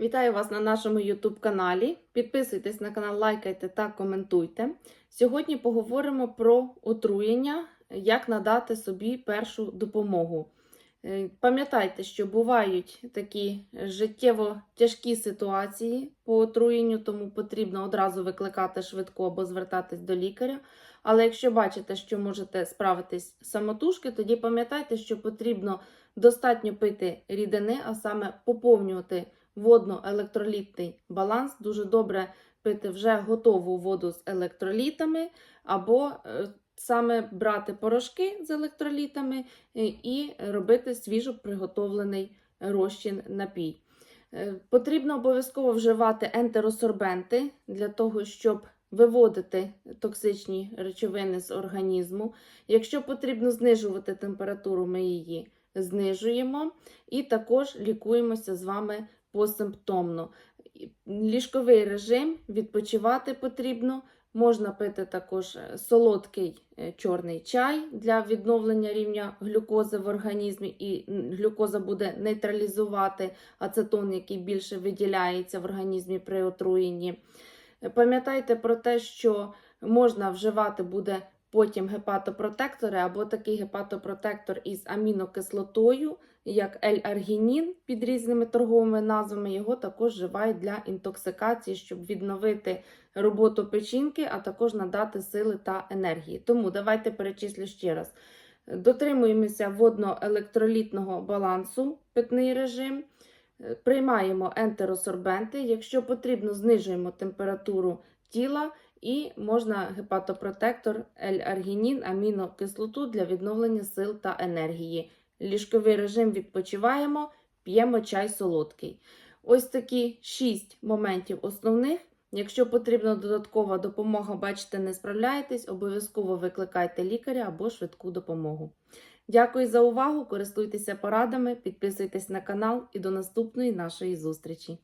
Вітаю вас на нашому YouTube каналі. Підписуйтесь на канал, лайкайте та коментуйте. Сьогодні поговоримо про отруєння, як надати собі першу допомогу. Е, Пам'ятайте, що бувають такі життєво тяжкі ситуації по отруєнню, тому потрібно одразу викликати швидку або звертатись до лікаря. Але якщо бачите, що можете справитись самотужки, тоді пам'ятайте, що потрібно достатньо пити рідини, а саме поповнювати водно-електролітний баланс. Дуже добре пити вже готову воду з електролітами, або е, саме брати порошки з електролітами е, і робити свіжо приготовлений розчин напій. Е, Потрібно обов'язково вживати ентеросорбенти для того, щоб виводити токсичні речовини з організму. Якщо потрібно знижувати температуру, ми її знижуємо і також лікуємося з вами посимптомно. Ліжковий режим відпочивати потрібно. Можна пити також е, солодкий е, чорний чай для відновлення рівня глюкози в організмі, і глюкоза буде нейтралізувати ацетон, який більше виділяється в організмі при отруєнні. Пам'ятайте про те, що можна вживати буде потім гепатопротектори або такий гепатопротектор із амінокислотою, як L-аргінін під різними торговими назвами. Його також вживають для інтоксикації, щоб відновити роботу печінки, а також надати сили та енергії. Тому давайте перечислю ще раз. Дотримуємося водно-електролітного балансу, питний режим. Приймаємо ентеросорбенти. Якщо потрібно, знижуємо температуру тіла і можна гепатопротектор L-аргінін, амінокислоту для відновлення сил та енергії. Ліжковий режим відпочиваємо, п'ємо чай солодкий. Ось такі шість моментів основних. Якщо потрібна додаткова допомога, бачите, не справляєтесь, обов'язково викликайте лікаря або швидку допомогу. Дякую за увагу! Користуйтеся порадами, підписуйтесь на канал і до наступної нашої зустрічі!